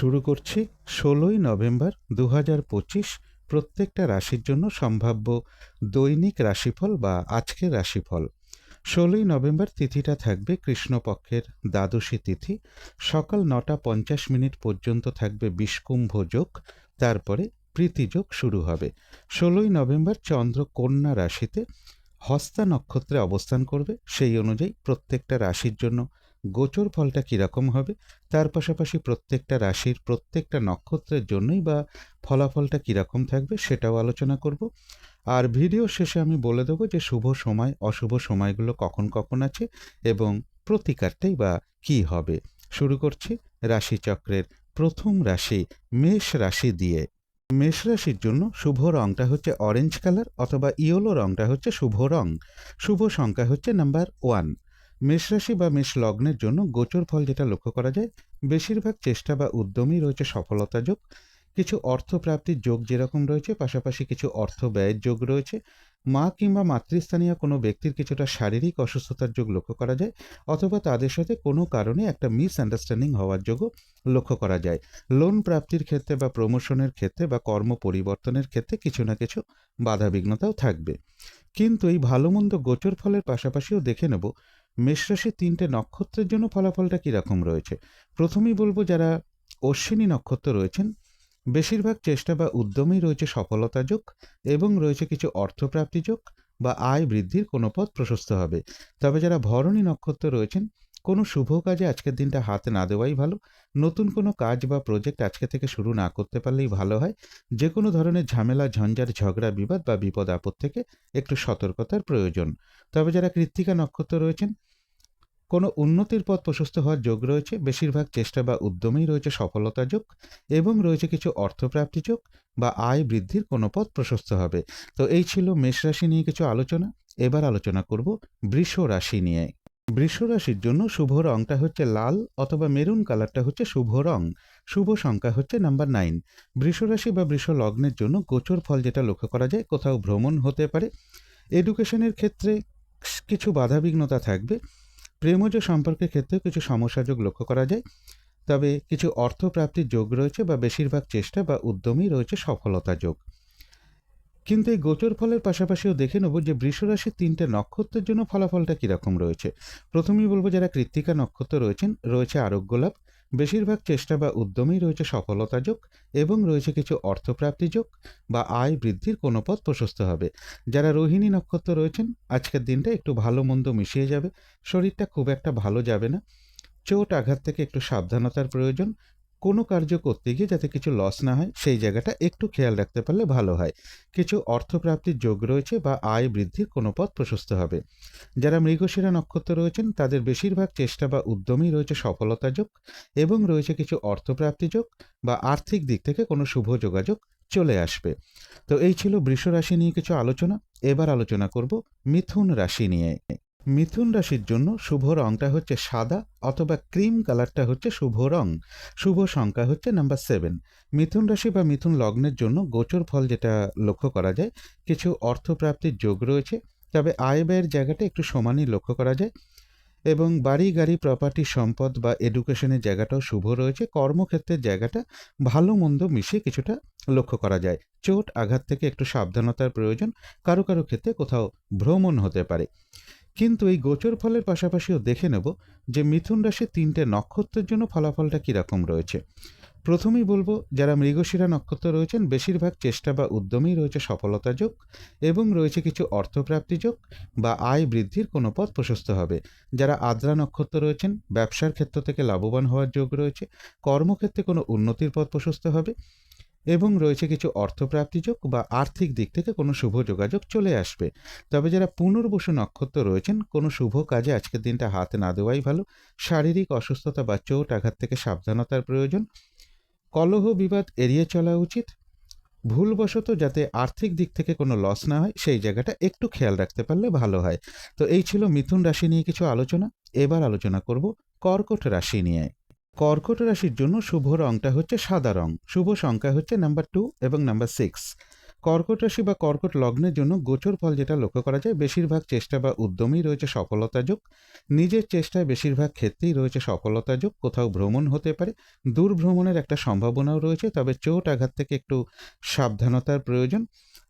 শুরু করছি ষোলোই নভেম্বর দু পঁচিশ প্রত্যেকটা রাশির জন্য সম্ভাব্য দৈনিক রাশিফল বা আজকের রাশিফল। ষোলোই নভেম্বর তিথিটা থাকবে কৃষ্ণপক্ষের দ্বাদশী তিথি। সকাল নটা পঞ্চাশ মিনিট পর্যন্ত থাকবে বিষকুম্ভ যোগ। তারপরে প্রীতিযোগ শুরু হবে। ষোলোই নভেম্বর চন্দ্র কন্যা রাশিতে হস্তা নক্ষত্রে অবস্থান করবে। সেই অনুযায়ী প্রত্যেকটা রাশির জন্য গোচর ফলটা কীরকম হবে? তার পাশাপাশি প্রত্যেকটা রাশির প্রত্যেকটা নক্ষত্রের জন্যই বা ফলাফলটা কীরকম থাকবে সেটাও আলোচনা করব। আর ভিডিও শেষে আমি বলে দেবো যে শুভ সময়, অশুভ সময়গুলো কখন কখন আছে এবং প্রতিকারটাই বা কী হবে। শুরু করছি রাশিচক্রের প্রথম রাশি, মেষ রাশি দিয়ে। মেষ রাশির জন্য শুভ রংটা হচ্ছে অরেঞ্জ কালার অথবা ইয়েলো রংটা হচ্ছে শুভ রং। শুভ সংখ্যা হচ্ছে নাম্বার ওয়ান মেষ রাশি বা মেষ লগ্নের জন্য গোচর ফল যেটা লক্ষ্য করা যায়, বেশিরভাগ চেষ্টা বা উদ্যমই রয়েছে সফলতা যোগ। কিছু অর্থ প্রাপ্তির যোগ যেরকম রয়েছে, পাশাপাশি কিছু অর্থ ব্যয়ের যোগ রয়েছে। মা কিংবা মাতৃস্থানীয় কোনো ব্যক্তির কিছুটা শারীরিক অসুস্থতার যোগ লক্ষ্য করা যায়, অথবা তাদের সাথে কোনো কারণে একটা মিসআন্ডারস্ট্যান্ডিং হওয়ার যোগও লক্ষ্য করা যায়। লোন প্রাপ্তির ক্ষেত্রে বা প্রমোশনের ক্ষেত্রে বা কর্ম পরিবর্তনের ক্ষেত্রে কিছু না কিছু বাধাবিঘ্নতাও থাকবে। কিন্তু এই ভালো মন্দ গোচর ফলের পাশাপাশিও দেখে নেব মেষরাশির তিনটে নক্ষত্রের জন্য ফলাফলটা কীরকম রয়েছে? প্রথমেই বলব, যারা অশ্বিনী নক্ষত্র রয়েছেন, বেশিরভাগ চেষ্টা বা উদ্যমেই রয়েছে সফলতা যোগ এবং রয়েছে কিছু অর্থপ্রাপ্তি যোগ বা আয় বৃদ্ধির কোনো পথ প্রশস্ত হবে। তবে যারা ভরণী নক্ষত্র রয়েছেন, কোনো শুভ কাজে আজকের দিনটা হাতে না দেওয়াই ভালো। নতুন কোনো কাজ বা প্রজেক্ট আজকে থেকে শুরু না করতে পারলেই ভালো হয়। যে কোনো ধরনের ঝামেলা, ঝঞ্ঝাট, ঝগড়া, বিবাদ বা বিপদ আপদ থেকে একটু সতর্কতার প্রয়োজন। তবে যারা কৃত্তিকা নক্ষত্র রয়েছেন কোনো উন্নতির পথ প্রশস্ত হওয়ার যোগ রয়েছে। বেশিরভাগ চেষ্টা বা উদ্যমেই রয়েছে সফলতা যোগ এবং রয়েছে কিছু অর্থপ্রাপ্তি যোগ বা আয় বৃদ্ধির কোনো পথ প্রশস্ত হবে। তো এই ছিল মেষ রাশি নিয়ে কিছু আলোচনা। এবার আলোচনা করব বৃষ রাশি নিয়ে। বৃষ রাশির জন্য শুভ রংটা হচ্ছে লাল অথবা মেরুন কালারটা হচ্ছে শুভ রং। শুভ সংখ্যা হচ্ছে নাম্বার নাইন। বৃষ রাশি বা বৃষ লগ্নের জন্য গোচর ফল যেটা লক্ষ্য করা যায়, কোথাও ভ্রমণ হতে পারে। এডুকেশনের ক্ষেত্রে কিছু বাধাবিঘ্নতা থাকবে। প্রেমজ সম্পর্কের ক্ষেত্রে কিছু সমস্যাযোগ লক্ষ্য করা যায়। তবে কিছু অর্থপ্রাপ্তির যোগ রয়েছে বা বেশিরভাগ চেষ্টা বা উদ্যমই রয়েছে সফলতা যোগ। কিন্তু এই গোচর ফলের পাশাপাশিও দেখে নেব যে বৃষরাশির তিনটে নক্ষত্রের জন্য ফলাফলটা কীরকম রয়েছে। প্রথমেই বলব যারা কৃত্তিকা নক্ষত্র রয়েছেন, রয়েছে আরোগ্য লাভ বেশিরভাগ চেষ্টা বা উদ্যমেই রয়েছে সফলতা যোগ এবং রয়েছে কিছু অর্থপ্রাপ্তি যোগ বা আয় বৃদ্ধির কোনো পথ প্রশস্ত হবে। যারা রোহিণী নক্ষত্র রয়েছেন, আজকের দিনটা একটু ভালো মন্দ মিশিয়ে যাবে। শরীরটা খুব একটা ভালো যাবে না। চোট আঘাত থেকে একটু সাবধানতার প্রয়োজন। কোনো কার্য করতে গিয়ে যাতে কিছু লস না হয়, সেই জায়গাটা একটু খেয়াল রাখতে পারলে ভালো হয়। কিছু অর্থপ্রাপ্তির যোগ রয়েছে বা আয় বৃদ্ধির কোনো পথ প্রশস্ত হবে। যারা মৃগশিরা নক্ষত্র রয়েছেন, তাদের বেশিরভাগ চেষ্টা বা উদ্যমেই রয়েছে সফলতা যোগ এবং রয়েছে কিছু অর্থপ্রাপ্তি যোগ বা আর্থিক দিক থেকে কোনো শুভ যোগাযোগ চলে আসবে। তো এই ছিল বৃষ রাশি নিয়ে কিছু আলোচনা। এবার আলোচনা করব মিথুন রাশি নিয়ে। মিথুন রাশির জন্য শুভ রংটা হচ্ছে সাদা অথবা ক্রিম কালারটা হচ্ছে শুভ রং। শুভ সংখ্যা হচ্ছে নাম্বার সেভেন মিথুন রাশি বা মিথুন লগ্নের জন্য গোচর ফল যেটা লক্ষ্য করা যায়, কিছু অর্থপ্রাপ্তির যোগ রয়েছে, তবে আয় ব্যয়ের জায়গাটা একটু সমানই লক্ষ্য করা যায় এবং বাড়ি, গাড়ি প্রপার্টি সম্পদ বা এডুকেশনের জায়গাটাও শুভ রয়েছে। কর্মক্ষেত্রের জায়গাটা ভালো মন্দ মিশিয়ে কিছুটা লক্ষ্য করা যায়। চোট, আঘাত থেকে একটু সাবধানতার প্রয়োজন। কারও কারও ক্ষেত্রে কোথাও ভ্রমণ হতে পারে। কিন্তু এই গোচর ফলের পাশাপাশিও দেখে নেব যে মিথুন রাশির তিনটে নক্ষত্রের জন্য ফলাফলটা কীরকম রয়েছে। প্রথমেই বলব, যারা মৃগশিরা নক্ষত্র রয়েছেন, বেশিরভাগ চেষ্টা বা উদ্যমেই রয়েছে সফলতা যোগ এবং রয়েছে কিছু অর্থপ্রাপ্তি যোগ বা আয় বৃদ্ধির কোনো পথ প্রশস্ত হবে। যারা আদ্রা নক্ষত্র রয়েছেন, ব্যবসার ক্ষেত্র থেকে লাভবান হওয়ার যোগ রয়েছে, কর্মক্ষেত্রে কোনো উন্নতির পথ প্রশস্ত হবে এবং রয়েছে কিছু অর্থপ্রাপ্তিযোগ বা আর্থিক দিক থেকে কোনো শুভ যোগাযোগ চলে আসবে। তবে যারা পুনর্বসু নক্ষত্র রয়েছেন, কোনো শুভ কাজে আজকের দিনটা হাতে না দেওয়াই ভালো। শারীরিক অসুস্থতা বা চোট আঘাত থেকে সাবধানতার প্রয়োজন। কলহ বিবাদ এড়িয়ে চলা উচিত। ভুলবশত যাতে আর্থিক দিক থেকে কোনো লস না হয়, সেই জায়গাটা একটু খেয়াল রাখতে পারলে ভালো হয়। তো এই ছিল মিথুন রাশি নিয়ে কিছু আলোচনা। এবার আলোচনা করব কর্কট রাশি নিয়ে। কর্কট রাশির জন্য শুভ রংটা হচ্ছে সাদা রং। শুভ সংখ্যা হচ্ছে নাম্বার টু এবং নাম্বার সিক্স কর্কট রাশি বা কর্কট লগ্নের জন্য গোচর ফল যেটা লক্ষ্য করা যায়, বেশিরভাগ চেষ্টা বা উদ্যমেই রয়েছে সফলতা যোগ। নিজের চেষ্টায় বেশিরভাগ ক্ষেত্রেই রয়েছে সফলতা যোগ, কোথাও ভ্রমণ হতে পারে। দূর ভ্রমণের একটা সম্ভাবনাও রয়েছে, তবে চোট আঘাত থেকে একটু সাবধানতার প্রয়োজন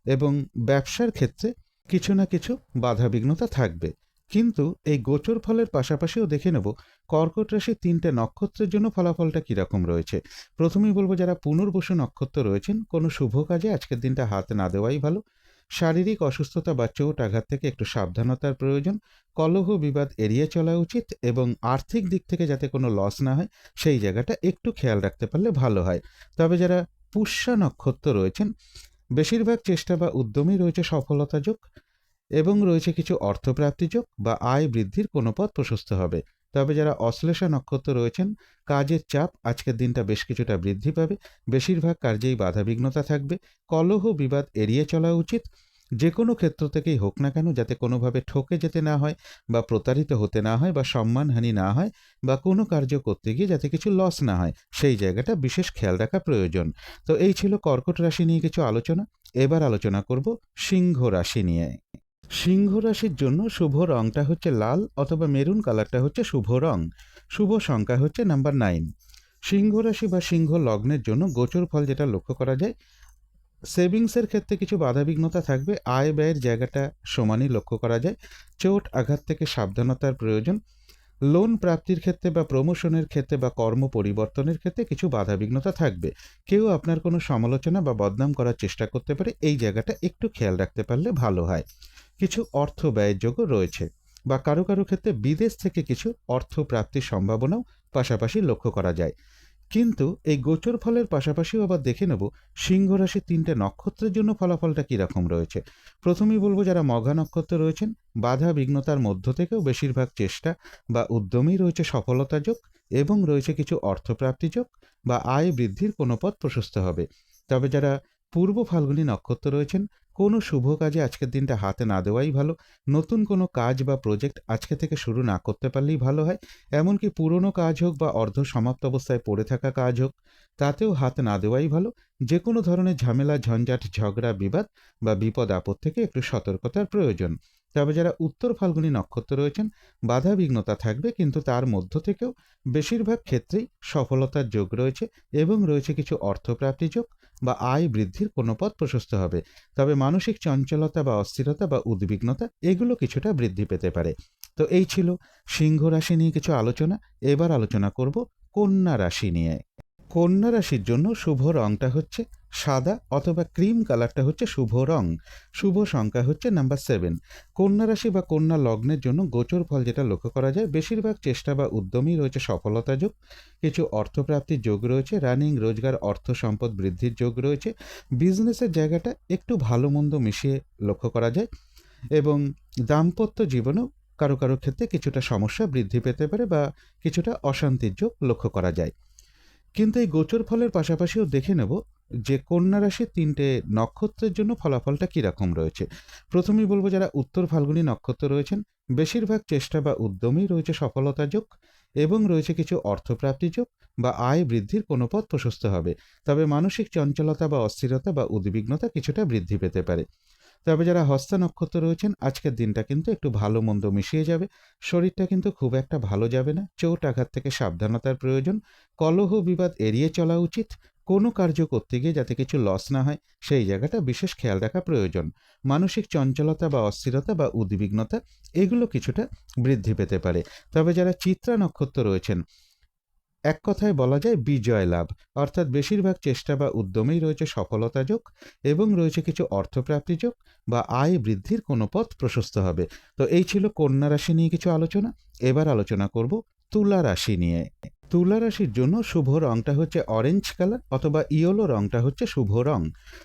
এবং ব্যবসার ক্ষেত্রে কিছু না কিছু বাধাবিঘ্নতা থাকবে। কিন্তু এই গোচর ফলের পাশাপাশিও দেখে নেব কর্কট রাশির তিনটে নক্ষত্রের জন্য ফলাফলটা কীরকম রয়েছে। প্রথমেই বলব যারা পুনর্বসু নক্ষত্র রয়েছেন, কোনো শুভ কাজে আজকের দিনটা হাত না দেওয়াই ভালো। শারীরিক অসুস্থতা বা চোট আঘাত থেকে একটু সাবধানতার প্রয়োজন। কলহ বিবাদ এড়িয়ে চলা উচিত এবং আর্থিক দিক থেকে যাতে কোনো লস না হয়, সেই জায়গাটা একটু খেয়াল রাখতে পারলে ভালো হয়। তবে যারা পুষ্যা নক্ষত্র রয়েছেন, বেশিরভাগ চেষ্টা বা উদ্যমই রয়েছে সফলতা যোগ। এবং রয়েছে কিছু অর্থপ্রাপ্তিযোগ বা আয় বৃদ্ধির কোনো পথ প্রশস্ত হবে। তবে যারা অশ্লেষা নক্ষত্র রয়েছেন, কাজের চাপ আজকের দিনটা বেশ কিছুটা বৃদ্ধি পাবে। বেশিরভাগ কার্যেই বাধাবিঘ্নতা থাকবে। কলহ বিবাদ এড়িয়ে চলা উচিত। যে কোনো ক্ষেত্র থেকেই হোক না কেন, যাতে কোনোভাবে ঠকে যেতে না হয় বা প্রতারিত হতে না হয় বা সম্মানহানি না হয় বা কোনো কার্য করতে গিয়ে যাতে কিছু লস না হয়, সেই জায়গাটা বিশেষ খেয়াল রাখা প্রয়োজন। তো এই ছিল কর্কট রাশি নিয়ে কিছু আলোচনা। এবার আলোচনা করব সিংহ রাশি নিয়ে। সিংহ রাশির জন্য শুভ রংটা হচ্ছে লাল অথবা মেরুন কালারটা হচ্ছে শুভ রং। শুভ সংখ্যা হচ্ছে নাম্বার নাইন। সিংহ রাশি বা সিংহ লগ্নের জন্য গোচর ফল যেটা লক্ষ্য করা যায়, সেভিংসের ক্ষেত্রে কিছু বাধাবিঘ্নতা থাকবে, আয় ব্যয়ের জায়গাটা সমানই লক্ষ্য করা যায়, চোট আঘাত থেকে সাবধানতার প্রয়োজন। লোন প্রাপ্তির ক্ষেত্রে বা প্রমোশনের ক্ষেত্রে বা কর্ম পরিবর্তনের ক্ষেত্রে কিছু বাধাবিঘ্নতা থাকবে। কেউ আপনার কোনো সমালোচনা বা বদনাম করার চেষ্টা করতে পারে, এই জায়গাটা একটু খেয়াল রাখতে পারলে ভালো হয়। কিছু অর্থ ব্যয়যোগও রয়েছে বা কারও কারও ক্ষেত্রে বিদেশ থেকে কিছু অর্থ প্রাপ্তির সম্ভাবনাও পাশাপাশি লক্ষ্য করা যায়। কিন্তু এই গোচর ফলের পাশাপাশিও আবার দেখে নেব সিংহ তিনটে নক্ষত্রের জন্য ফলাফলটা কীরকম রয়েছে। প্রথমেই বলব যারা মঘা নক্ষত্র রয়েছেন, বাধা বিঘ্নতার মধ্য থেকেও বেশিরভাগ চেষ্টা বা উদ্যমেই রয়েছে সফলতা যোগ এবং রয়েছে কিছু অর্থপ্রাপ্তি যোগ বা আয় বৃদ্ধির কোনো পথ প্রশস্ত হবে। তবে যারা পূর্ব ফাল্গুনী নক্ষত্র রয়েছেন কোনো শুভ কাজে আজকের দিনটা হাতে না দেওয়াই ভালো। নতুন কোনো কাজ বা প্রজেক্ট আজকে থেকে শুরু না করতে পারলেই ভালো হয়। এমনকি পুরনো কাজ হোক বা অর্ধ সমাপ্ত অবস্থায় পড়ে থাকা কাজ হোক, তাতেও হাত না দেওয়াই ভালো। যে কোনো ধরনের ঝামেলা, ঝঞ্ঝাট, ঝগড়া, বিবাদ বা বিপদ আপদ থেকে একটু সতর্কতার প্রয়োজন। তবে যারা উত্তর ফাল্গুনী নক্ষত্র রয়েছেন বাধা বিঘ্নতা থাকবে, কিন্তু তার মধ্য থেকেও বেশিরভাগ ক্ষেত্রেই সফলতার যোগ রয়েছে এবং রয়েছে কিছু অর্থপ্রাপ্তি যোগ বা আয় বৃদ্ধির কোনো পথ প্রশস্ত হবে। তবে মানসিক চঞ্চলতা বা অস্থিরতা বা উদ্বিগ্নতা, এগুলো কিছুটা বৃদ্ধি পেতে পারে। তো এই ছিল সিংহ রাশি নিয়ে কিছু আলোচনা। এবার আলোচনা করব কন্যা রাশি নিয়ে। কন্যা রাশির জন্য শুভ রংটা হচ্ছে সাদা অথবা ক্রিম কালারটা হচ্ছে শুভ রং। শুভ সংখ্যা হচ্ছে নাম্বার সেভেন কন্যা রাশি বা কন্যা লগ্নের জন্য গোচর ফল যেটা লক্ষ্য করা যায়, বেশিরভাগ চেষ্টা বা উদ্যমই রয়েছে সফলতা যোগ। কিছু অর্থপ্রাপ্তির যোগ রয়েছে রানিং রোজগার, অর্থ সম্পদ বৃদ্ধির যোগ রয়েছে। বিজনেসের জায়গাটা একটু ভালো মন্দ মিশিয়ে লক্ষ্য করা যায় এবং দাম্পত্য জীবনেও কারও কারও ক্ষেত্রে কিছুটা সমস্যা বৃদ্ধি পেতে পারে বা কিছুটা অশান্তির যোগ লক্ষ্য করা যায়। কিন্তু এই গোচর ফলের পাশাপাশিও দেখে নেব যে কন্যা রাশির তিনটে নক্ষত্রের জন্য ফলাফলটা কীরকম রয়েছে? প্রথমেই বলব যারা উত্তর ফাল্গুনী নক্ষত্র রয়েছেন, বেশিরভাগ চেষ্টা বা উদ্যমেই রয়েছে সফলতা যোগ এবং রয়েছে কিছু অর্থপ্রাপ্তি যোগ বা আয় বৃদ্ধির কোনো পথ প্রশস্ত হবে। তবে মানসিক চঞ্চলতা বা অস্থিরতা বা উদ্বিগ্নতা কিছুটা বৃদ্ধি পেতে পারে। তবে যারা হস্তা নক্ষত্র রয়েছেন, আজকের দিনটা কিন্তু একটু ভালো মন্দ মিশিয়ে যাবে। শরীরটা কিন্তু খুব একটা ভালো যাবে না। চোট আঘাত থেকে সাবধানতার প্রয়োজন। কলহ বিবাদ এড়িয়ে চলা উচিত। কোনো কার্য করতে গিয়ে যাতে কিছু লস না হয়, সেই জায়গাটা বিশেষ খেয়াল রাখা প্রয়োজন। মানসিক চঞ্চলতা বা অস্থিরতা বা উদ্বিগ্নতা, এগুলো কিছুটা বৃদ্ধি পেতে পারে। তবে যারা চিত্রা নক্ষত্র রয়েছেন, এক কথায় বলা যায় বিজয় লাভ। অর্থাৎ বেশিরভাগ চেষ্টা বা উদ্যমেই রয়েছে সফলতা যোগ এবং রয়েছে কিছু অর্থপ্রাপ্তি যোগ বা আয় বৃদ্ধির কোনো পথ প্রশস্ত হবে। তো এই ছিল কন্যা রাশি নিয়ে কিছু আলোচনা। এবার আলোচনা করব তুলা রাশি নিয়ে। তুলা রাশির জন্য শুভ রংটা হচ্ছে অরেঞ্জ কালার অথবা ইয়েলো রংটা হচ্ছে শুভ রং।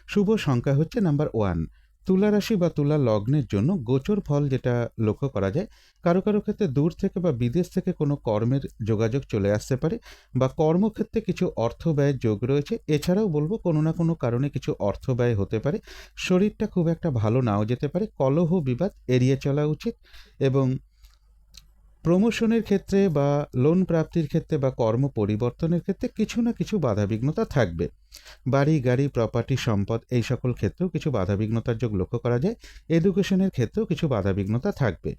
শুভ সংখ্যা হচ্ছে নাম্বার ওয়ান তুলা রাশি বা তুলা লগ্নের জন্য গোচর ফল যেটা লক্ষ্য করা যায়, কারও কারও ক্ষেত্রে দূর থেকে বা বিদেশ থেকে কোনো কর্মের যোগাযোগ চলে আসতে পারে বা কর্মক্ষেত্রে কিছু অর্থ ব্যয়ের যোগ রয়েছে। এছাড়াও বলব কোনো না কোনো কারণে কিছু অর্থ ব্যয় হতে পারে। শরীরটা খুব একটা ভালো নাও যেতে পারে। কলহ বিবাদ এড়িয়ে চলা উচিত এবং প্রমোশনের ক্ষেত্রে বা লোন প্রাপ্তির ক্ষেত্রে বা কর্ম পরিবর্তনের ক্ষেত্রে কিছু না কিছু বাধাবিঘ্নতা থাকবে। বাড়ি, গাড়ি প্রপার্টি সম্পদ এই সকল ক্ষেত্রেও কিছু বাধাবিঘ্নতার যোগ লক্ষ্য করা যায়। এডুকেশনের ক্ষেত্রেও কিছু বাধাবিঘ্নতা থাকবে।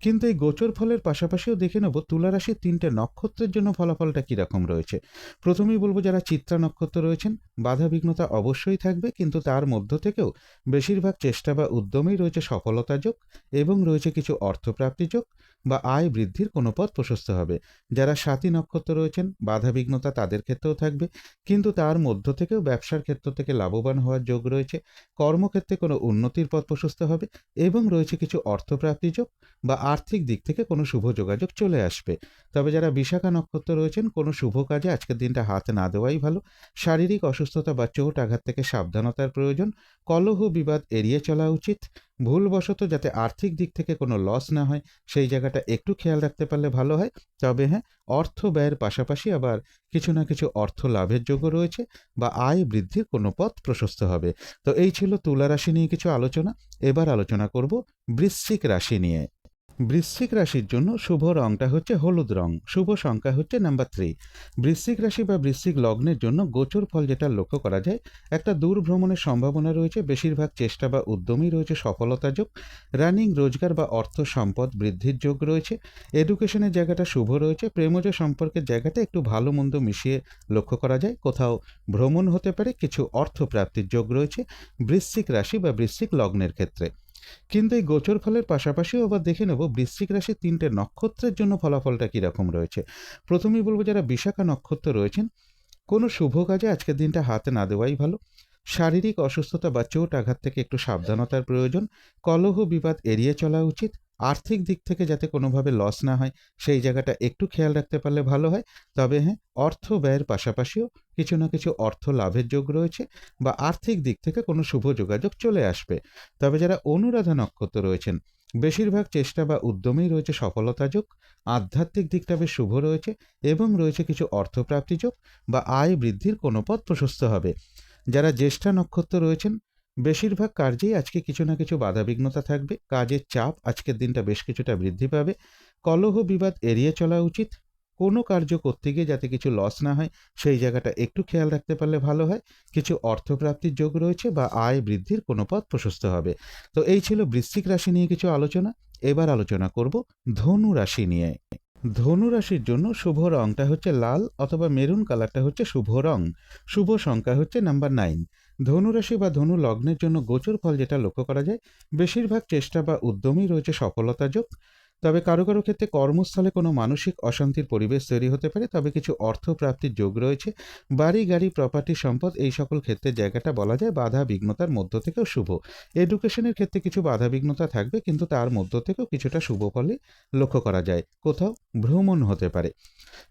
কিন্তু এই গোচর ফলের পাশাপাশিও দেখে নেব তুলা রাশির তিনটে নক্ষত্রের জন্য ফলাফলটা কীরকম রয়েছে। প্রথমেই বলব যারা চিত্রা নক্ষত্র রয়েছেন, বাধাবিঘ্নতা অবশ্যই থাকবে, কিন্তু তার মধ্য থেকেও বেশিরভাগ চেষ্টা বা উদ্যমেই রয়েছে সফলতা যোগ এবং রয়েছে কিছু অর্থপ্রাপ্তি যোগ বা আয় বৃদ্ধির কোনো পথ প্রশস্ত হবে। যারা সাতী নক্ষত্র রয়েছেন, বাধাবিঘ্নতা তাদের ক্ষেত্রেও থাকবে, কিন্তু তার মধ্য থেকেও ব্যবসার ক্ষেত্র থেকে লাভবান হওয়ার যোগ রয়েছে। কর্মক্ষেত্রে কোনো উন্নতির পথ প্রশস্ত হবে এবং রয়েছে কিছু অর্থপ্রাপ্তি যোগ বা আর্থিক দিক থেকে কোনো শুভ যোগাযোগ চলে আসবে। তবে যারা বিশাখা নক্ষত্র রয়েছেন, কোনো শুভ কাজে আজকের দিনটা হাত না দেওয়াই ভালো। শারীরিক অসুস্থতা বা চোট আঘাত থেকে সাবধানতার প্রয়োজন। কলহ বিবাদ এড়িয়ে চলা উচিত। ভুলবশত যাতে আর্থিক দিক থেকে কোনো লস না হয়, সেই জায়গাটা একটু খেয়াল রাখতে পারলে ভালো হয়। তবে হ্যাঁ অর্থ ব্যয়ের পাশাপাশি আবার কিছু না কিছু অর্থ লাভের যোগ্য রয়েছে বা আয় বৃদ্ধির কোনো পথ প্রশস্ত হবে। তো এই ছিল তুলা রাশি নিয়ে কিছু আলোচনা। এবার আলোচনা করব বৃশ্চিক রাশি নিয়ে। বৃশ্চিক রাশির জন্য শুভ রংটা হচ্ছে হলুদ রং। শুভ সংখ্যা হচ্ছে নাম্বার থ্রি বৃশ্চিক রাশি বা বৃশ্চিক লগ্নের জন্য গোচর ফল যেটা লক্ষ্য করা যায়, একটা দূর ভ্রমণের সম্ভাবনা রয়েছে, বেশিরভাগ চেষ্টা বা উদ্যমই রয়েছে সফলতা যোগ রানিং রোজগার বা অর্থ সম্পদ বৃদ্ধির যোগ রয়েছে এডুকেশনের জায়গাটা শুভ রয়েছে, প্রেমজ সম্পর্কের জায়গাটা একটু ভালো মন্দ মিশিয়ে লক্ষ্য করা যায়, কোথাও ভ্রমণ হতে পারে, কিছু অর্থ প্রাপ্তির যোগ রয়েছে বৃশ্চিক রাশি বা বৃশ্চিক লগ্নের ক্ষেত্রে। কিন্তু এই গোচর ফলের পাশাপাশিও আবার দেখে নেব বৃশ্চিক রাশির তিনটে নক্ষত্রের জন্য ফলাফলটা কীরকম রয়েছে। প্রথমেই বলব যারা বিশাখা নক্ষত্র রয়েছেন, কোনো শুভ কাজে আজকের দিনটা হাতে না দেওয়াই ভালো। শারীরিক অসুস্থতা বা চোট আঘাত থেকে একটু সাবধানতার প্রয়োজন। কলহ বিবাদ এড়িয়ে চলা উচিত। আর্থিক দিক থেকে যাতে কোনোভাবে লস না হয়, সেই জায়গাটা একটু খেয়াল রাখতে পারলে ভালো হয়। তবে হ্যাঁ অর্থ ব্যয়ের পাশাপাশিও কিছু না কিছু অর্থ লাভের যোগ রয়েছে বা আর্থিক দিক থেকে কোনো শুভ যোগাযোগ চলে আসবে। তবে যারা অনুরাধা নক্ষত্র রয়েছেন, বেশিরভাগ চেষ্টা বা উদ্যমেই রয়েছে সফলতা যোগ, আধ্যাত্মিক দিকটা বেশ শুভ রয়েছে এবং রয়েছে কিছু অর্থপ্রাপ্তি যোগ বা আয় বৃদ্ধির কোনো পথ প্রশস্ত হবে। যারা জ্যেষ্ঠা নক্ষত্র রয়েছেন বেশিরভাগ কার্যেই আজকে কিছু না কিছু বাধাবিঘ্নতা থাকবে, কাজের চাপ আজকের দিনটা বেশ কিছুটা বৃদ্ধি পাবে, কলহ বিবাদ এড়িয়ে চলা উচিত, কোনো কার্য করতে গিয়ে যাতে কিছু লস না হয়, সেই জায়গাটা একটু খেয়াল রাখতে পারলে ভালো হয়, কিছু অর্থপ্রাপ্তির যোগ রয়েছে বা আয় বৃদ্ধির কোনো পথ প্রশস্ত হবে। তো এই ছিল বৃশ্চিক রাশি নিয়ে কিছু আলোচনা, এবার আলোচনা করব ধনু রাশি নিয়ে। ধনু রাশির জন্য শুভ রংটা হচ্ছে লাল অথবা মেরুন কালারটা হচ্ছে শুভ রং, শুভ সংখ্যা হচ্ছে নাম্বার নাইন ধনুরাশি বা ধনু লগ্নের জন্য গোচর ফল যেটা লক্ষ্য করা যায়, বেশিরভাগ চেষ্টা বা উদ্যমই রয়েছে সফলতা যোগ। তবে কারও কারও ক্ষেত্রে কর্মস্থলে কোনো মানসিক অশান্তির পরিবেশ তৈরি হতে পারে, তবে কিছু অর্থ প্রাপ্তির যোগ রয়েছে। বাড়ি, গাড়ি প্রপার্টি সম্পদ এই সকল ক্ষেত্রে জায়গাটা বলা যায় বাধা বিঘ্নতার মধ্য থেকেও শুভ। এডুকেশনের ক্ষেত্রে কিছু বাধা বিঘ্নতা থাকবে, কিন্তু তার মধ্য থেকেও কিছুটা শুভ ফলে লক্ষ্য করা যায়। কোথাও ভ্রমণ হতে পারে।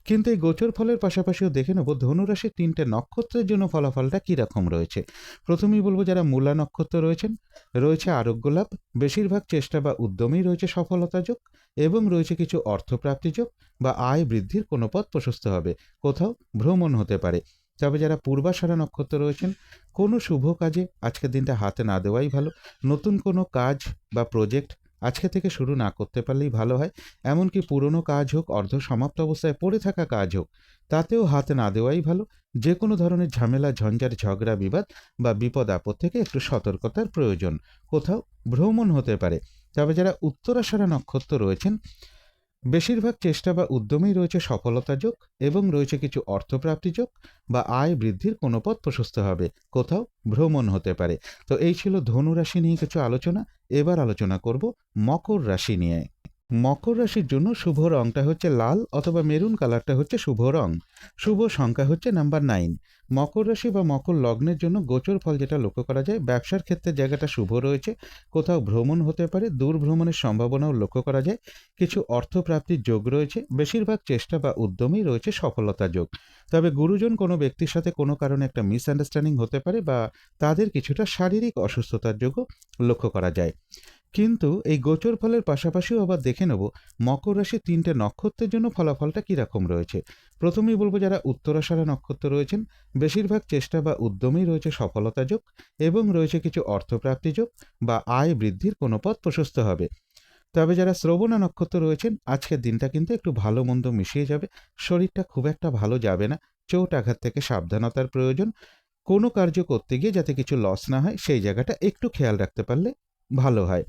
কিন্তু এই গোচর ফলের পাশাপাশিও দেখে নেব ধনুরাশির তিনটে নক্ষত্রের জন্য ফলাফলটা কীরকম রয়েছে। প্রথমেই বলব যারা মূলা নক্ষত্র রয়েছেন, রয়েছে আরোগ্য লাভ, বেশিরভাগ চেষ্টা বা উদ্যমেই রয়েছে সফলতা যোগ। এবং রয়েছে কিছু অর্থপ্রাপ্তিযোগ বা আয় বৃদ্ধির কোনো পথ প্রশস্ত হবে। কোথাও ভ্রমণ হতে পারে। তবে যারা পূর্বাশারা নক্ষত্র রয়েছেন, কোনো শুভ কাজে আজকের দিনটা হাতে না দেওয়াই ভালো। নতুন কোনো কাজ বা প্রজেক্ট আজকে থেকে শুরু না করতে পারলেই ভালো হয়। এমনকি পুরনো কাজ হোক, অর্ধ সমাপ্ত অবস্থায় পড়ে থাকা কাজ হোক, তাতেও হাতে না দেওয়াই ভালো। যে কোনো ধরনের ঝামেলা, ঝঞ্ঝাট, ঝগড়া, বিবাদ বা বিপদ আপদ থেকে একটু সতর্কতার প্রয়োজন। কোথাও ভ্রমণ হতে পারে। তবে যারা উত্তরাশারা নক্ষত্র রয়েছেন, বেশিরভাগ চেষ্টা বা উদ্যমেই রয়েছে সফলতা যোগ এবং রয়েছে কিছু অর্থপ্রাপ্তি যোগ বা আয় বৃদ্ধির কোনো পথ প্রশস্ত হবে, কোথাও ভ্রমণ হতে পারে। তো এই ছিল ধনু রাশি নিয়ে কিছু আলোচনা। এবার আলোচনা করব মকর রাশি নিয়ে। মকর রাশির জন্য শুভ রংটা হচ্ছে লাল অথবা মেরুন কালারটা হচ্ছে শুভ রং। শুভ সংখ্যা হচ্ছে নাম্বার নাইন। মকর রাশি বা মকর লগ্নের জন্য গোচর ফল যেটা লক্ষ্য করা যায়, ব্যবসার ক্ষেত্রে জায়গাটা শুভ রয়েছে, কোথাও ভ্রমণ হতে পারে, দূর ভ্রমণের সম্ভাবনাও লক্ষ্য করা যায়, কিছু অর্থপ্রাপ্তির যোগ রয়েছে, বেশিরভাগ চেষ্টা বা উদ্যমেই রয়েছে সফলতা যোগ। তবে গুরুজন কোনো ব্যক্তির সাথে কোনো কারণে একটা মিসআন্ডারস্ট্যান্ডিং হতে পারে বা তাদের কিছুটা শারীরিক অসুস্থতার যোগও লক্ষ্য করা যায়। কিন্তু এই গোচর ফলের পাশাপাশিও আবার দেখে নেব মকর রাশির তিনটে নক্ষত্রের জন্য ফলাফলটা কীরকম রয়েছে। প্রথমেই বলব যারা উত্তরাষাঢ়া নক্ষত্র রয়েছেন, বেশিরভাগ চেষ্টা বা উদ্যমেই রয়েছে সফলতা যোগ এবং রয়েছে কিছু অর্থপ্রাপ্তি যোগ বা আয় বৃদ্ধির কোনো পথ প্রশস্ত হবে। তবে যারা শ্রবণা নক্ষত্র রয়েছেন, আজকের দিনটা কিন্তু একটু ভালো মন্দ মিশিয়ে যাবে, শরীরটা খুব একটা ভালো যাবে না, চোট আঘাত থেকে সাবধানতার প্রয়োজন, কোনো কার্য করতে গিয়ে যাতে কিছু লস না হয়, সেই জায়গাটা একটু খেয়াল রাখতে পারলে ভালো হয়।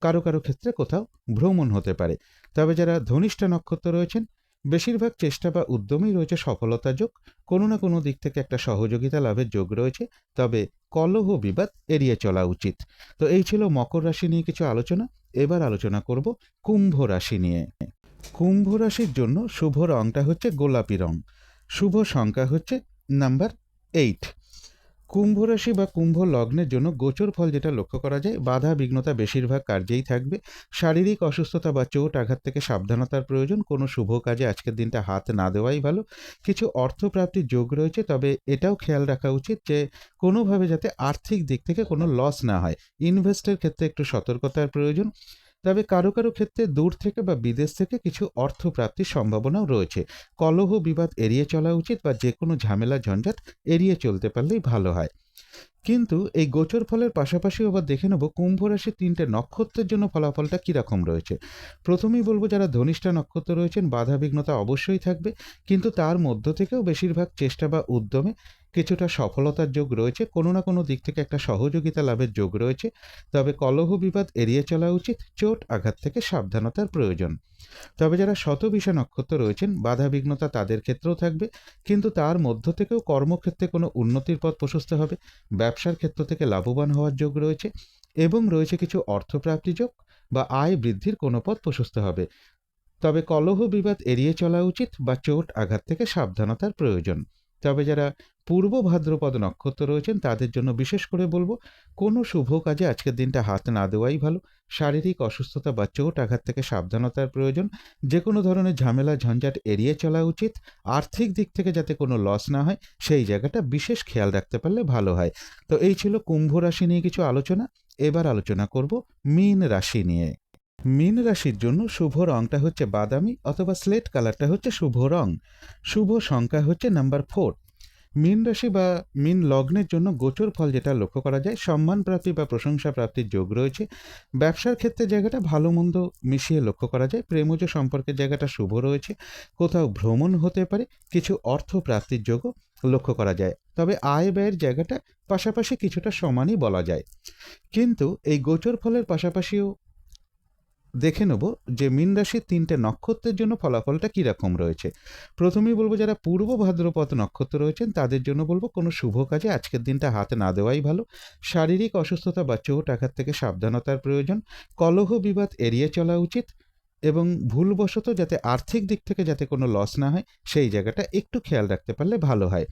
কারও কারও ক্ষেত্রে কোথাও ভ্রমণ হতে পারে। তবে যারা ধনিষ্ঠা নক্ষত্র রয়েছেন, বেশিরভাগ চেষ্টা বা উদ্যমেই রয়েছে সফলতা যোগ। কোনো না কোনো দিক থেকে একটা সহযোগিতা লাভের যোগ রয়েছে। তবে কলহ বিবাদ এড়িয়ে চলা উচিত। তো এই ছিল মকর রাশি নিয়ে কিছু আলোচনা। এবার আলোচনা করব কুম্ভ রাশি নিয়ে। কুম্ভ রাশির জন্য শুভ রংটা হচ্ছে গোলাপি রং। শুভ সংখ্যা হচ্ছে নাম্বার এইট কুম্ভ রাশি বা কুম্ভ লগ্নের জন্য গোচর ফল যেটা লক্ষ্য করা যায়, বাধা বিঘ্নতা বেশিরভাগ কার্যেই থাকবে। শারীরিক অসুস্থতা বা চোট আঘাত থেকে সাবধানতার প্রয়োজন, কোনো শুভ কাজে আজকের দিনটা হাত না দেওয়াই ভালো। কিছু অর্থপ্রাপ্তির যোগ রয়েছে, তবে এটাও খেয়াল রাখা উচিত যে, কোনোভাবে যাতে আর্থিক দিক থেকে কোনো লস না হয়। ইনভেস্টের ক্ষেত্রে একটু সতর্কতার প্রয়োজন। তবে কারও কারও ক্ষেত্রে দূর থেকে বা বিদেশ থেকে কিছু অর্থ প্রাপ্তির সম্ভাবনাও রয়েছে। কলহ বিবাদ এড়িয়ে চলা উচিত বা যে কোনো ঝামেলা, ঝঞ্ঝাট এড়িয়ে চলতে পারলেই ভালো হয়। কিন্তু এই গোচর ফলের পাশাপাশি আবার দেখে নেব কুম্ভ রাশির তিনটে নক্ষত্রের জন্য ফলাফলটা কীরকম রয়েছে। প্রথমেই বলব যারা ধনিষ্ঠা নক্ষত্র রয়েছেন বাধা বিঘ্নতা অবশ্যই থাকবে, কিন্তু তার মধ্য থেকেও বেশিরভাগ চেষ্টা বা উদ্যমে কিছুটা সফলতার যোগ রয়েছে। কোনো না কোনো দিক থেকে একটা সহযোগিতা লাভের যোগ রয়েছে। তবে কলহ বিবাদ এড়িয়ে চলা উচিত, চোট আঘাত থেকে সাবধানতার প্রয়োজন। তবে যারা শত শতবিষা নক্ষত্র রয়েছেন বাধা বিঘ্নতা তাদের ক্ষেত্রেও থাকবে, কিন্তু তার মধ্য থেকেও কর্মক্ষেত্রে কোনো উন্নতির পথ প্রশস্ত হবে। ব্যবসার ক্ষেত্র থেকে লাভবান হওয়ার যোগ রয়েছে এবং রয়েছে কিছু অর্থপ্রাপ্তি যোগ বা আয় বৃদ্ধির কোনো পথ প্রশস্ত হবে। তবে কলহ বিবাদ এড়িয়ে চলা উচিত বা চোট আঘাত থেকে সাবধানতার প্রয়োজন। তবে যারা পূর্ব ভাদ্রপদ নক্ষত্র রয়েছেন, তাদের জন্য বিশেষ করে বলব, কোনো শুভ কাজে আজকের দিনটা হাত না দেওয়াই ভালো। শারীরিক অসুস্থতা বা চোট আঘাত থেকে সাবধানতার প্রয়োজন। যে কোনো ধরনের ঝামেলা, ঝঞ্ঝাট এড়িয়ে চলা উচিত। আর্থিক দিক থেকে যাতে কোনো লস না হয়, সেই জায়গাটা বিশেষ খেয়াল রাখতে পারলে ভালো হয়। তো এই ছিল কুম্ভ রাশি নিয়ে কিছু আলোচনা। এবার আলোচনা করব মীন রাশি নিয়ে। মীন রাশির জন্য শুভ রংটা হচ্ছে বাদামি অথবা স্লেট কালারটা হচ্ছে শুভ রং। শুভ সংখ্যা হচ্ছে নাম্বার ফোর মীন রাশি বা মীন লগ্নের জন্য গোচর ফল যেটা লক্ষ্য করা যায়, সম্মান প্রাপ্তি বা প্রশংসা প্রাপ্তির যোগ রয়েছে। ব্যবসার ক্ষেত্রে জায়গাটা ভালো মন্দ মিশিয়ে লক্ষ্য করা যায়। প্রেমজ সম্পর্কের জায়গাটা শুভ রয়েছে। কোথাও ভ্রমণ হতে পারে, কিছু অর্থ প্রাপ্তির যোগও লক্ষ্য করা যায়। তবে আয় ব্যয়ের জায়গাটা পাশাপাশি কিছুটা সমানই বলা যায়। কিন্তু এই গোচর ফলের পাশাপাশিও দেখে নেব যে মীন রাশির তিনটে নক্ষত্রের জন্য ফলাফলটা কীরকম রয়েছে। প্রথমেই বলব যারা পূর্ব ভাদ্রপদ নক্ষত্র রয়েছেন, তাদের জন্য বলব কোনো শুভ কাজে আজকের দিনটা হাতে না দেওয়াই ভালো। শারীরিক অসুস্থতা বা চোট আঘাত থেকে সাবধানতার প্রয়োজন। কলহ বিবাদ এড়িয়ে চলা উচিত। এবং ভুলবশত যাতে আর্থিক দিক থেকে যাতে কোনো লস না হয়, সেই জায়গাটা একটু খেয়াল রাখতে পারলে ভালো হয়।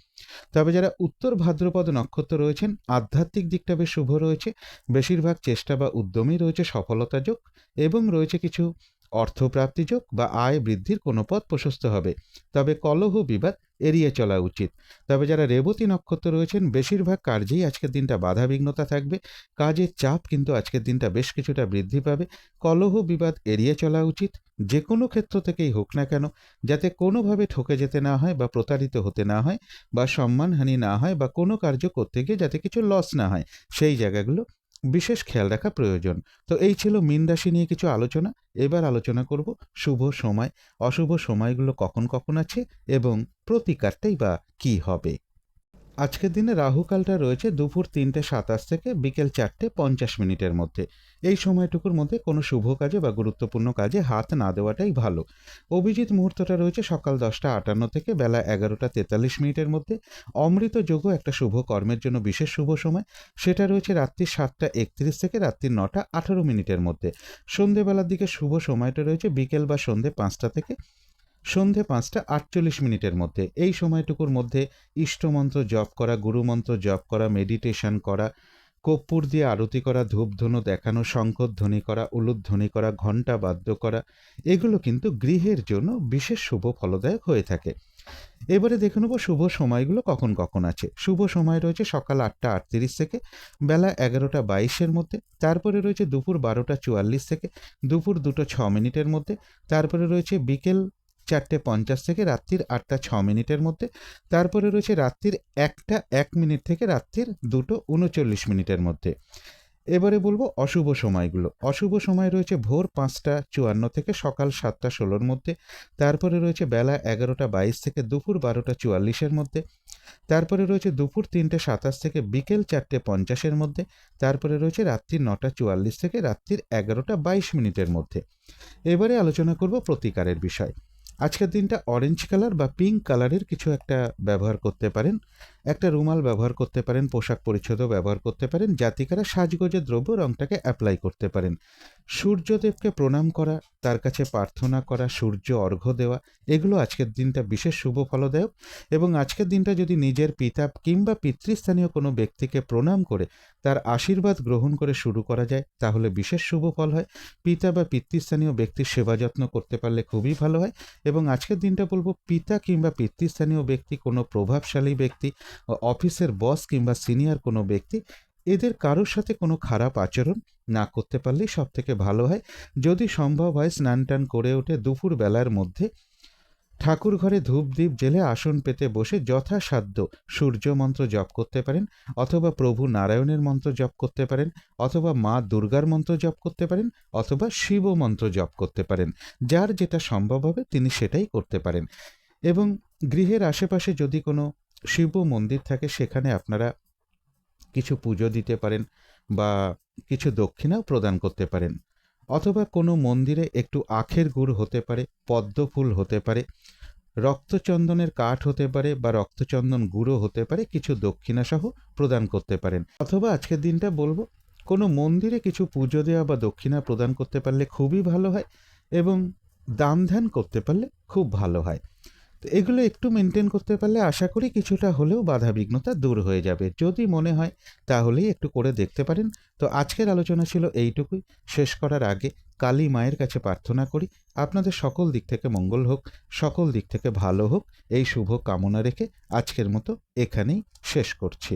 তবে যারা উত্তর ভাদ্রপদ নক্ষত্র রয়েছেন, আধ্যাত্মিক দিকটা বেশ শুভ রয়েছে। বেশিরভাগ চেষ্টা বা উদ্যমই রয়েছে সফলতা যোগ এবং রয়েছে কিছু অর্থপ্রাপ্তিযোগ বা আয় বৃদ্ধির কোনো পথ প্রশস্ত হবে। তবে কলহ বিবাদ এড়িয়ে চলা উচিত। তবে যারা রেবতী নক্ষত্র রয়েছেন, বেশিরভাগ কার্যেই আজকের দিনটা বাধা বিঘ্নতা থাকবে। কাজের চাপ কিন্তু আজকের দিনটা বেশ কিছুটা বৃদ্ধি পাবে। কলহ বিবাদ এড়িয়ে চলা উচিত। যে কোনো ক্ষেত্র থেকেই হোক না কেন, যাতে কোনোভাবে ঠকে যেতে না হয় বা প্রতারিত হতে না হয় বা সম্মানহানি না হয় বা কোনো কার্য করতে গিয়ে যাতে কিছু লস না হয়, সেই জায়গাগুলো বিশেষ খেয়াল রাখা প্রয়োজন। তো এই ছিল মীন রাশি নিয়ে কিছু আলোচনা। এবার আলোচনা করব শুভ সময়, অশুভ সময়গুলো কখন কখন আছে এবং প্রতিকারটাই বা কি হবে? আজকের দিনে রাহুকালটা রয়েছে দুপুর তিনটে সাতাশ থেকে বিকেল চারটে পঞ্চাশ মিনিটের মধ্যে। এই সময়টুকুর মধ্যে কোনো শুভ কাজে বা গুরুত্বপূর্ণ কাজে হাত না দেওয়াটাই ভালো। অভিজিৎ মুহূর্তটা রয়েছে সকাল দশটা আটান্ন থেকে বেলা এগারোটা তেতাল্লিশ মিনিটের মধ্যে। অমৃত যোগও একটা শুভ কর্মের জন্য বিশেষ শুভ সময়। সেটা রয়েছে রাত্রি সাতটা একত্রিশ থেকে রাত্রি নটা আঠারো মিনিটের মধ্যে। সন্ধেবেলার দিকে শুভ সময়টা রয়েছে বিকেল বা সন্ধে পাঁচটা থেকে সন্ধে পাঁচটা আটচল্লিশ মিনিটের মধ্যে। এই সময়টুকুর মধ্যে ইষ্টমন্ত্র জপ করা, গুরুমন্ত্র জপ করা মেডিটেশন করা, কর্পূর দিয়ে আরতি করা, ধূপধনু দেখানো শঙ্করধ্বনি করা, উলুধ্বনি করা, ঘণ্টা বাদ্য করা, এগুলো কিন্তু গৃহের জন্য বিশেষ শুভ ফলদায়ক হয়ে থাকে। এবারে দেখে নেব শুভ সময়গুলো কখন কখন আছে। শুভ সময় রয়েছে সকাল আটটা আটত্রিশ থেকে বেলা এগারোটা বাইশের মধ্যে, তারপরে রয়েছে দুপুর বারোটা চুয়াল্লিশ থেকে দুপুর দুটো ছ মিনিটের মধ্যে, তারপরে রয়েছে বিকেল চারটে পঞ্চাশ থেকে রাত্রির আটটা ছ মিনিটের মধ্যে। তারপরে রয়েছে রাত্রির একটা এক মিনিট থেকে রাত্রির দুটো উনচল্লিশ মিনিটের মধ্যে। এবারে বলব অশুভ সময়গুলো। অশুভ সময় রয়েছে ভোর পাঁচটা চুয়ান্ন থেকে সকাল সাতটা ষোলোর মধ্যে। তারপরে রয়েছে বেলা এগারোটা বাইশ থেকে দুপুর বারোটা চুয়াল্লিশের মধ্যে। তারপরে রয়েছে দুপুর তিনটে সাতাশ থেকে বিকেল চারটে পঞ্চাশের মধ্যে। তারপরে রয়েছে রাত্রি নটা চুয়াল্লিশ থেকে রাত্রির এগারোটা বাইশ মিনিটের মধ্যে। এবারে আলোচনা করব প্রতিকারের বিষয়। আজকের দিনটা অরেঞ্জ কালার বা পিঙ্ক কালারের কিছু একটা ব্যবহার করতে পারেন। একটা রুমাল ব্যবহার করতে পারেন, পোশাক পরিচ্ছদও ব্যবহার করতে পারেন। জাতিকারা সাজগোজের দ্রব্য রঙটাকে অ্যাপ্লাই করতে পারেন। সূর্যদেবকে প্রণাম করা, তার কাছে প্রার্থনা করা, সূর্য অর্ঘ্য দেওয়া, এগুলো আজকের দিনটা বিশেষ শুভ ফলদায়ক। এবং আজকের দিনটা যদি নিজের পিতা কিংবা পিতৃস্থানীয় কোনো ব্যক্তিকে প্রণাম করে, তার আশীর্বাদ গ্রহণ করে শুরু করা যায়, তাহলে বিশেষ শুভ ফল হয়। পিতা বা পিতৃস্থানীয় ব্যক্তির সেবা যত্ন করতে পারলে খুবই ভালো হয়। এবং আজকের দিনটা বলব, পিতা কিংবা পিতৃস্থানীয় ব্যক্তি, কোনো প্রভাবশালী ব্যক্তি, অফিসের বস কিংবা সিনিয়র কোনো ব্যক্তি এদের কারোর সাথে কোনো খারাপ আচরণ না করতে পারলেই সব থেকে ভালো হয়। যদি সম্ভব হয় স্নান টান করে ওঠে দুপুর বেলার মধ্যে ঠাকুর ঘরে ধূপ দ্বীপ জেলে আসন পেতে বসে যথাসাধ্য সূর্য মন্ত্র জপ করতে পারেন, অথবা প্রভু নারায়ণের মন্ত্র জপ করতে পারেন, অথবা মা দুর্গার মন্ত্র জপ করতে পারেন, অথবা শিব মন্ত্র জপ করতে পারেন। যার যেটা সম্ভব হবে তিনি সেটাই করতে পারেন। এবং গৃহের আশেপাশে যদি কোনো শিব মন্দির থাকে সেখানে আপনারা কিছু পুজো দিতে পারেন বা কিছু দক্ষিণাও প্রদান করতে পারেন। অথবা কোনো মন্দিরে একটু আখের গুড় হতে পারে, পদ্ম ফুল হতে পারে, রক্তচন্দনের কাঠ হতে পারে বা রক্তচন্দন গুঁড়ো হতে পারে, কিছু দক্ষিণাসহ প্রদান করতে পারেন। অথবা আজকের দিনটা বলব, কোনো মন্দিরে কিছু পুজো দেওয়া বা দক্ষিণা প্রদান করতে পারলে খুবই ভালো হয় এবং দান ধ্যান করতে পারলে খুব ভালো হয়। তো এগুলো একটু মেনটেন করতে পারলে আশা করি কিছুটা হলেও বাধা বিঘ্নতা দূর হয়ে যাবে। যদি মনে হয়, তাহলেই একটু করে দেখতে পারেন। তো আজকের আলোচনা ছিল এইটুকুই। শেষ করার আগে কালী মায়ের কাছে প্রার্থনা করি। আপনাদের সকল দিক থেকে মঙ্গল হোক, সকল দিক থেকে ভালো হোক, এই শুভ কামনা রেখে আজকের মতো এখানেই শেষ করছি।